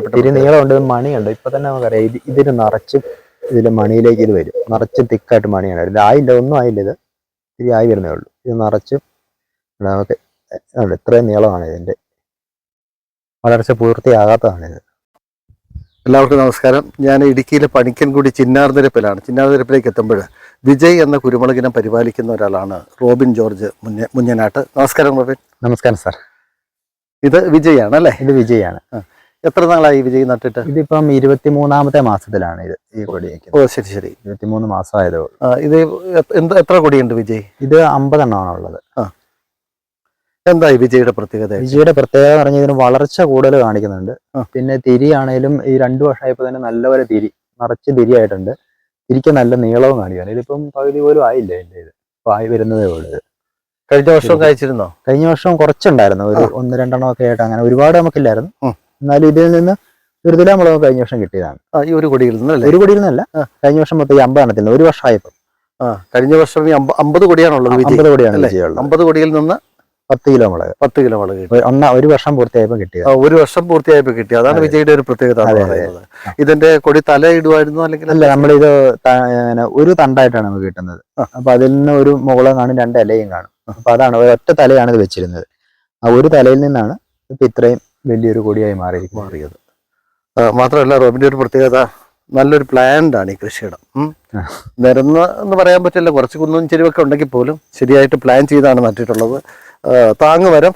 ഇത്തിരി നീളമുണ്ട് മണിയുണ്ട്. ഇപ്പൊ തന്നെ നമുക്കറിയാം ഇത് ഇതിന് നിറച്ച് ഇതിൽ മണിയിലേക്ക് ഇത് വരും. നിറച്ച് തിക്കായിട്ട് മണിയാണ് ഇത് ആയില്ല ഒന്നും ആയില്ല ഇത്. ഇത്തിരി ആയി വരുന്നേ ഉള്ളൂ. ഇത് നിറച്ച് നമുക്ക് ഇത്രയും നീളമാണ് ഇതിന്റെ. വളർച്ച പൂർത്തിയാകാത്തതാണ് ഇത്. എല്ലാവർക്കും നമസ്കാരം. ഞാൻ ഇടുക്കിയിലെ പണിക്കൻകുടി ചിന്നാർനിരപ്പിലാണ്. ചിന്നാർനിരപ്പിലേക്ക് എത്തുമ്പോൾ വിജയ് എന്ന കുരുമുളകിനെ പരിപാലിക്കുന്ന ഒരാളാണ് റോബിൻ ജോർജ് മുന്നേ മുഞ്ഞനാട്ട് നമസ്കാരം റോബിൻ. നമസ്കാരം സാർ. ഇത് വിജയാണ് അല്ലേ? ഇത് വിജയാണ്. എത്ര നാളായി വിജയ് നട്ടിട്ട്? ഇതിപ്പം ഇരുപത്തിമൂന്നാമത്തെ മാസത്തിലാണ് ഇത് ഈ കൊടി ഓ ശരി ശരി. ഇരുപത്തിമൂന്ന് മാസമായതേ ഉള്ളൂ. ആ, ഇത് എന്താ എത്ര കൊടിയുണ്ട് വിജയ്? ഇത് അമ്പതെണ്ണമാണ് ഉള്ളത്. എന്താ ഈ വിജയുടെ പ്രത്യേകത? വിജയുടെ പ്രത്യേകത എന്ന് പറഞ്ഞാൽ ഇതിന് വളർച്ച കൂടുതൽ കാണിക്കുന്നുണ്ട്. ആ. പിന്നെ തിരിയാണേലും ഈ രണ്ടു വർഷമായപ്പോൾ തന്നെ നല്ലപോലെ തിരി നിറച്ച് തിരിയായിട്ടുണ്ട്. തിരിക്ക് നല്ല നീളവും കാണിക്കുകയാണ് ഇതിപ്പം പകുതി പോലും ആയില്ല എന്റെ ഇത്? ഇപ്പൊ ആയി വരുന്നതേ ഉള്ളൂ ഇത്. കഴിഞ്ഞ വർഷം കഴിച്ചിരുന്നോ കഴിഞ്ഞ വർഷം കുറച്ചുണ്ടായിരുന്നു. ഒരു ഒന്ന് രണ്ടെണ്ണം ഒക്കെ ആയിട്ട് അങ്ങനെ ഒരുപാട് നമുക്കില്ലായിരുന്നു. ഉം. എന്നാലും ഇതിൽ നിന്ന് ഒരു തുലാ മുളക് കഴിഞ്ഞ വർഷം കിട്ടിയതാണ്. ഈ ഒരു കൊടിയിൽ നിന്നല്ലേ ഒരു കൊടിയിൽ നിന്നല്ല. കഴിഞ്ഞ വർഷം മൊത്തം ഈ അമ്പതെണ്ണത്തിൽ നിന്ന് ഒരു വർഷമായപ്പോൾ കഴിഞ്ഞ വർഷം ഈ അമ്പ- അമ്പത് കൊടിയാണുള്ളത് അമ്പത് കൊടിയാണ് അമ്പത് കൊടിയിൽ നിന്ന് പത്ത് കിലോ മുളക്. പത്ത് കിലോ മുളക് ഒന്ന ഒരു വർഷം പൂർത്തിയായപ്പോൾ കിട്ടിയത് ഒരു വർഷം പൂർത്തിയായപ്പോൾ കിട്ടി. അതാണ് അതെ. വിജയുടെ ഒരു പ്രത്യേകത ഇതിന്റെ കൊടി തല ഇടുവായിരുന്നു അല്ലെങ്കിൽ അല്ല നമ്മളിത് ഒരു തണ്ടായിട്ടാണ് നമുക്ക് കിട്ടുന്നത്. അപ്പൊ അതിൽ നിന്ന് ഒരു മുകളും കാണും രണ്ട് ഇലയും കാണും. അപ്പൊ അതാണ് ഒറ്റ തലയാണ് ഇത് വെച്ചിരുന്നത്. ആ ഒരു തലയിൽ നിന്നാണ് ഇപ്പൊ ഇത്രയും വലിയൊരു കൊടിയായി മാറിയിരിക്കുന്നത് മാറിയത്. മാത്രമല്ല റോബിന്റെ ഒരു പ്രത്യേകത നല്ലൊരു പ്ലാൻഡാണ് ഈ കൃഷിയിടം. നിരന്ന് എന്ന് പറയാൻ പറ്റില്ല കുറച്ച് കുന്നും ചെരുവൊക്കെ ഉണ്ടെങ്കിൽ പോലും ശരിയായിട്ട് പ്ലാൻ ചെയ്താണ് നട്ടിട്ടുള്ളത്. താങ്ങുമരം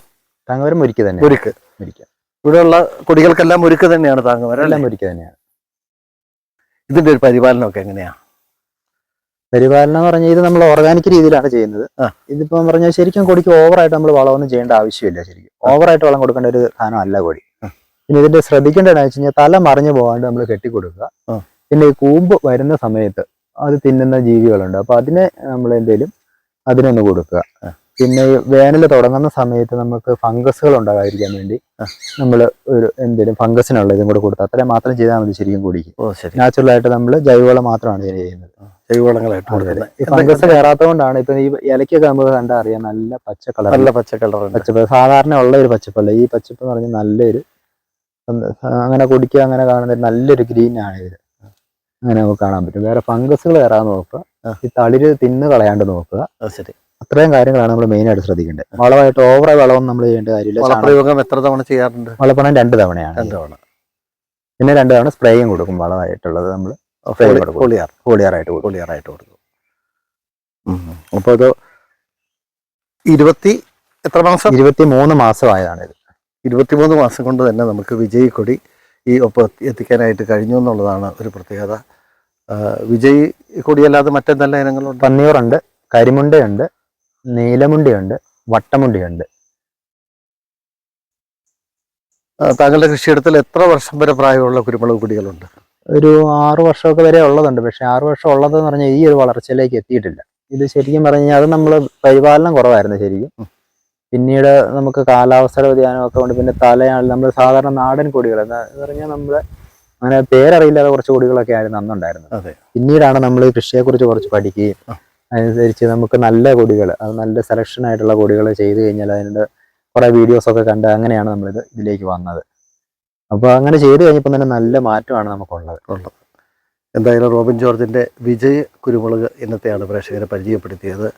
താങ്ങുമരം തങ്ങവരം തന്നെ ഒരുക്ക് മുരിക്ക. ഇവിടെയുള്ള കൊടികൾക്കെല്ലാം മുരുക്ക് തന്നെയാണ് താങ്ങുമരം എല്ലാം അല്ലേ? തന്നെയാണ്. ഇതിന്റെ ഒരു പരിപാലനമൊക്കെ എങ്ങനെയാ? പരിപാലനം പറഞ്ഞാൽ ഇത് നമ്മൾ ഓർഗാനിക് രീതിയിലാണ് ചെയ്യുന്നത്. ഇതിപ്പം പറഞ്ഞാൽ ശരിക്കും കൊടിക്ക് ഓവറായിട്ട് നമ്മൾ വളമൊന്നും ചെയ്യേണ്ട ആവശ്യമില്ല ശരിക്കും. ഓവറായിട്ട് വളം കൊടുക്കേണ്ട ഒരു സാധനം അല്ല കൊടി. പിന്നെ ഇതിന്റെ ശ്രദ്ധിക്കേണ്ടതെന്ന് വെച്ച് കഴിഞ്ഞാൽ തല മറിഞ്ഞു പോകാണ്ട് നമ്മൾ കെട്ടിക്കൊടുക്കുക. പിന്നെ ഈ കൂമ്പ് വരുന്ന സമയത്ത് അത് തിന്നുന്ന ജീവികളുണ്ട്. അപ്പൊ അതിനെ നമ്മൾ എന്തേലും അതിനൊന്ന് കൊടുക്കുക. പിന്നെ ഈ വേനൽ തുടങ്ങുന്ന സമയത്ത് നമുക്ക് ഫംഗസുകൾ ഉണ്ടാകാതിരിക്കാൻ വേണ്ടി നമ്മൾ ഒരു എന്തേലും ഫംഗസിനുള്ള ഇതും കൂടെ കൊടുക്കുക അത്രയും മാത്രം ചെയ്താൽ മതി ശരിക്കും കൂടി നാച്ചുറലായിട്ട് നാച്ചുറൽ ആയിട്ട് നമ്മൾ ജൈവവളം മാത്രമാണ് ചെയ്യുന്നത്. ജൈവവളങ്ങളായിട്ട്. കൊടുക്കുന്നത്. ഫംഗസ് കയറാത്തതുകൊണ്ടാണ് ഇപ്പൊ ഈ ഇലക്കൊക്കെ നമുക്ക് കണ്ടാ അറിയാം നല്ല പച്ച കളർ. നല്ല പച്ച കളർ പച്ചപ്പ് സാധാരണ ഉള്ള ഒരു പച്ചപ്പല്ല. ഈ പച്ചപ്പ് എന്ന് പറഞ്ഞാൽ നല്ലൊരു അങ്ങനെ കുടിക്കുക അങ്ങനെ കാണുന്ന നല്ലൊരു ഗ്രീൻ ആണ് ഇത്. അങ്ങനെ നമുക്ക് കാണാൻ പറ്റും. വേറെ ഫംഗസുകൾ കയറാതെ നോക്കുക. ഈ തളിര് തിന്ന് കളയാണ്ട് നോക്കുക. ശരി. അത്രയും കാര്യങ്ങളാണ് നമ്മൾ മെയിൻ ആയിട്ട് ശ്രദ്ധിക്കേണ്ടത്. വളമായിട്ട് ഓവർ വളവും നമ്മൾ ചെയ്യേണ്ട കാര്യമില്ല. വളപ്രയോഗം എത്ര തവണ ചെയ്യാറുണ്ട്? വളപ്പണം രണ്ട് തവണയാണ് രണ്ട് തവണ. പിന്നെ രണ്ട് തവണ സ്പ്രേയും കൊടുക്കും വളമായിട്ടുള്ളത് നമ്മൾ. സ്പ്രേ ഹോളിയാറായിട്ട് കൊടുക്കും. അപ്പോൾ ഇത് ഇരുപത്തി എത്ര മാസം? ഇരുപത്തി മൂന്ന് മാസമായതാണിത്. ഇരുപത്തിമൂന്ന് മാസം കൊണ്ട് തന്നെ നമുക്ക് വിജയ് കൊടി ഈ ഒപ്പം എത്തി- എത്തിക്കാനായിട്ട് കഴിഞ്ഞു എന്നുള്ളതാണ് ഒരു പ്രത്യേകത. വിജയ് കൊടിയല്ലാതെ മറ്റെന്തെല്ലാം ഇനങ്ങളുണ്ട്? പന്നിയൂറുണ്ട് കരിമുണ്ടയുണ്ട് നീലമുണ്ടിയുണ്ട് വട്ടമുണ്ടിയുണ്ട്. താങ്കളുടെ കൃഷിയിടത്തിൽ എത്ര വർഷം വരെ പ്രായമുള്ള കുരുമുളക് കൊടികളുണ്ട്? ഒരു ആറു വർഷമൊക്കെ വരെ ഉള്ളതുണ്ട്. പക്ഷെ ആറു വർഷം ഉള്ളതെന്ന് പറഞ്ഞാൽ ഈ ഒരു വളർച്ചയിലേക്ക് എത്തിയിട്ടില്ല. ഇത് ശരിക്കും പറഞ്ഞു കഴിഞ്ഞാൽ അത് നമ്മൾ പരിപാലനം കുറവായിരുന്നു ശരിക്കും. പിന്നീട് നമുക്ക് കാലാവസ്ഥ വ്യതിയാനമൊക്കെ ഉണ്ട് പിന്നെ തലയാണ് നമ്മൾ സാധാരണ നാടൻ കൊടികൾ എന്ന് പറഞ്ഞാൽ നമ്മൾ അങ്ങനെ പേരറിയില്ലാതെ കുറച്ച് കൊടികളൊക്കെ ആയിരുന്നു അന്നുണ്ടായിരുന്നത്. പിന്നീടാണ് നമ്മൾ ഈ കൃഷിയെക്കുറിച്ച് കുറച്ച് പഠിക്കുകയും അതിനനുസരിച്ച് അതനുസരിച്ച് നമുക്ക് നല്ല കൊടികൾ അത് നല്ല സെലക്ഷൻ ആയിട്ടുള്ള കൊടികൾ ചെയ്തു കഴിഞ്ഞാൽ അതിന്റെ കുറേ വീഡിയോസൊക്കെ കണ്ട് അങ്ങനെയാണ് നമ്മളിത് ഇതിലേക്ക് വന്നത്. അപ്പോൾ അങ്ങനെ ചെയ്ത് കഴിഞ്ഞപ്പോൾ തന്നെ നല്ല മാറ്റമാണ് നമുക്കുള്ളത്. ഉള്ളത്. എന്തായാലും റോബിൻ ജോർജിന്റെ വിജയ് കുരുമുളക് ഇന്നത്തെയാണ് പ്രേക്ഷകരെ പരിചയപ്പെടുത്തിയത്.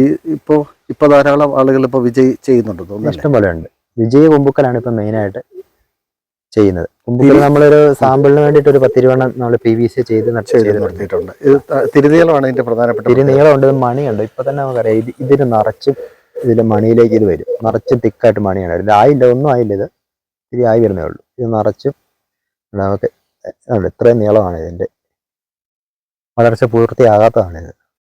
ഈ ഇപ്പോ ഇപ്പോൾ ധാരാളം ആളുകൾ ഇപ്പോൾ വിജയ് ചെയ്യുന്നുണ്ട് തോന്നുന്നു ഇഷ്ടം പോലെ ഉണ്ട് വിജയ് കൊമ്പുക്കലാണ് ഇപ്പം മെയിനായിട്ട് ചെയ്യുന്നത്. കുമ്പുക്കൽ നമ്മളൊരു സാമ്പിളിന് വേണ്ടിയിട്ട് ഒരു പത്തിരുവണ്ണം നമ്മൾ പി വി സി ചെയ്ത് നടത്തിയിട്ടുണ്ട്. ഇത് തിരുനീളമാണ് ഇതിന്റെ പ്രധാനപ്പെട്ട തിരുനീളം ഉണ്ട് മണിയുണ്ട്. ഇപ്പൊ തന്നെ നമുക്കറിയാം ഇത് ഇതിന് നിറച്ചും ഇതിൽ മണിയിലേക്ക് ഇത് വരും. നിറച്ചും തിക്കായിട്ട് മണിയാണ് ഇതിൽ ആയില്ല ഒന്നും ആയില്ല ഇത്. ഇത്തിരി ആയി വരുന്നേ ഉള്ളൂ. ഇത് നിറച്ചും നമുക്ക് ഇത്രയും നീളമാണ് ഇതിന്റെ. വളർച്ച പൂർത്തിയാകാത്തതാണ് ഇത്